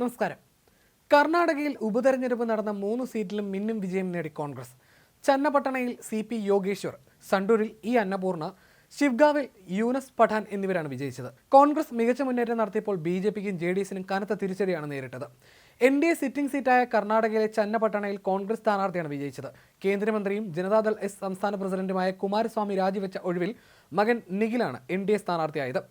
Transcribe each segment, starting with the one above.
നമസ്കാരം. കർണാടകയിൽ ഉപതെരഞ്ഞെടുപ്പ് നടന്ന മൂന്ന് സീറ്റിലും മിന്നും വിജയം നേടി കോൺഗ്രസ്. ചന്നപട്ടണയിൽ സി പി യോഗേശ്വർ സണ്ടൂരിൽ ഇ അന്നപൂർണ ശിവ്ഗാവിൽ യൂനസ് പഠാൻ എന്നിവരാണ് വിജയിച്ചത്. കോൺഗ്രസ് മികച്ച മുന്നേറ്റം നടത്തിയപ്പോൾ ബി ജെ പിക്കും ജെ ഡി എസിനും കനത്ത തിരിച്ചടിയാണ് നേരിട്ടത്. എൻ ഡി എ സിറ്റിംഗ് സീറ്റായ കർണാടകയിലെ ചന്നപട്ടണയിൽ കോൺഗ്രസ് സ്ഥാനാർത്ഥിയാണ് വിജയിച്ചത്. കേന്ദ്രമന്ത്രിയും ജനതാദൾ എസ് സംസ്ഥാന പ്രസിഡന്റുമായ കുമാരസ്വാമി രാജിവെച്ച ഒഴിവിൽ മകൻ നിഖിലാണ് എൻ ഡി എ സ്ഥാനാർത്ഥിയായത്.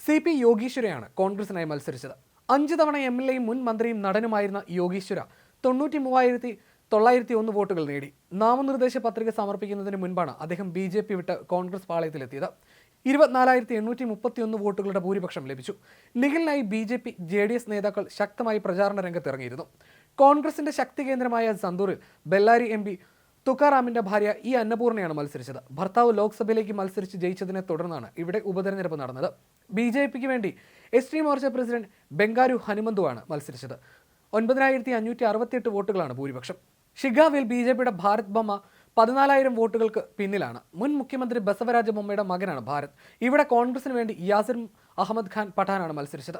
സി പി യോഗീശ്വരയാണ് കോൺഗ്രസിനായി മത്സരിച്ചത്. അഞ്ച് തവണ എം എൽ എയും മുൻ മന്ത്രിയും നടനുമായിരുന്ന യോഗീശ്വര തൊണ്ണൂറ്റി മൂവായിരത്തി തൊള്ളായിരത്തി ഒന്ന് വോട്ടുകൾ നേടി. നാമനിർദ്ദേശ പത്രിക സമർപ്പിക്കുന്നതിന് മുൻപാണ് അദ്ദേഹം ബി ജെ പി വിട്ട് കോൺഗ്രസ് പാളയത്തിലെത്തിയത്. ഇരുപത്തിനാലായിരത്തി എണ്ണൂറ്റി മുപ്പത്തിയൊന്ന് വോട്ടുകളുടെ ഭൂരിപക്ഷം ലഭിച്ചു. നിഖിലിനായി B J P J D S നേതാക്കൾ ശക്തമായി പ്രചാരണ രംഗത്തിറങ്ങിയിരുന്നു. കോൺഗ്രസിന്റെ ശക്തി കേന്ദ്രമായ സന്തൂറിൽ ബെല്ലാരി എം പി തുക്കാറാമിന്റെ ഭാര്യ ഇ അന്നപൂർണയാണ് മത്സരിച്ചത്. ഭർത്താവ് ലോക്സഭയിലേക്ക് മത്സരിച്ച് ജയിച്ചതിനെ തുടർന്നാണ് ഇവിടെ ഉപതെരഞ്ഞെടുപ്പ് നടന്നത്. ബി ജെ പിക്ക് വേണ്ടി S T Morcha president Bangaru ഹനുമന്തുവാണ് മത്സരിച്ചത്. ഒൻപതിനായിരത്തി അഞ്ഞൂറ്റി അറുപത്തിയെട്ട് വോട്ടുകളാണ് ഭൂരിപക്ഷം. ഷിഗാവിൽ ബി ജെ പിയുടെ ഭാരത് ബൊമ്മ പതിനാലായിരം വോട്ടുകൾക്ക് പിന്നിലാണ്. മുൻ മുഖ്യമന്ത്രി ബസവരാജ ബൊമ്മയുടെ മകനാണ് ഭാരത്. ഇവിടെ കോൺഗ്രസിന് വേണ്ടി യാസിർ അഹമ്മദ് ഖാൻ പഠാനാണ് മത്സരിച്ചത്.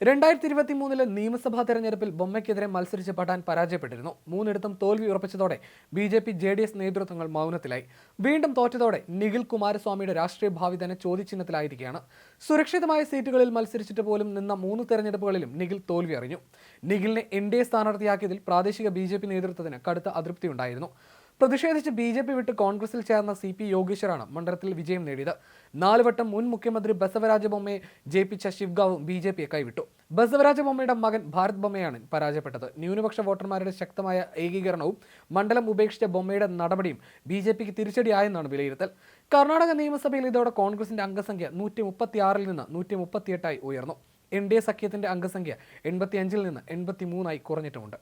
രണ്ടായിരത്തി ഇരുപത്തി മൂന്നിലെ നിയമസഭാ തെരഞ്ഞെടുപ്പിൽ ബൊമ്മയ്ക്കെതിരെ മത്സരിച്ച് പഠാൻ പരാജയപ്പെട്ടിരുന്നു. മൂന്നിടത്തും തോൽവി ഉറപ്പിച്ചതോടെ B J P J D S നേതൃത്വങ്ങൾ മൗനത്തിലായി. വീണ്ടും തോറ്റതോടെ നിഖിൽ കുമാരസ്വാമിയുടെ രാഷ്ട്രീയ ഭാവി തന്നെ ചോദ്യചിഹ്നത്തിലായിരിക്കുകയാണ് സുരക്ഷിതമായ സീറ്റുകളിൽ മത്സരിച്ചിട്ട് പോലും നിന്ന മൂന്ന് തെരഞ്ഞെടുപ്പുകളിലും നിഖിൽ തോൽവി അറിഞ്ഞു. നിഖിലിനെ എൻ ഡി എ സ്ഥാനാർത്ഥിയാക്കിയതിൽ പ്രാദേശിക ബി ജെ പി നേതൃത്വത്തിന് കടുത്ത അതൃപ്തിയുണ്ടായിരുന്നു. പ്രതിഷേധിച്ച് ബി ജെ പി വിട്ട് കോൺഗ്രസിൽ ചേർന്ന സി പി യോഗേശ്വറാണ് മണ്ഡലത്തിൽ വിജയം നേടിയത്. നാല് വട്ടം മുൻ മുഖ്യമന്ത്രി ബസവരാജ ബൊമ്മയെ ജയിപ്പിച്ച ശിവ്ഗാവും ബി ജെ പിയെ കൈവിട്ടു. ബസവരാജ ബൊമ്മയുടെ മകൻ ഭാരത് ബൊമ്മയാണ് പരാജയപ്പെട്ടത്. ന്യൂനപക്ഷ വോട്ടർമാരുടെ ശക്തമായ ഏകീകരണവും മണ്ഡലം ഉപേക്ഷിച്ച ബൊമ്മയുടെ നടപടിയും ബി ജെ പിക്ക് തിരിച്ചടിയായെന്നാണ് വിലയിരുത്തൽ. കർണാടക നിയമസഭയിൽ ഇതോടെ കോൺഗ്രസിന്റെ അംഗസംഖ്യ നൂറ്റി മുപ്പത്തിയാറിൽ നിന്ന് നൂറ്റി മുപ്പത്തിയെട്ടായി ഉയർന്നു. എൻ ഡി എ സഖ്യത്തിന്റെ അംഗസംഖ്യ എൺപത്തിയഞ്ചിൽ നിന്ന് എൺപത്തി മൂന്നായി കുറഞ്ഞിട്ടുമുണ്ട്.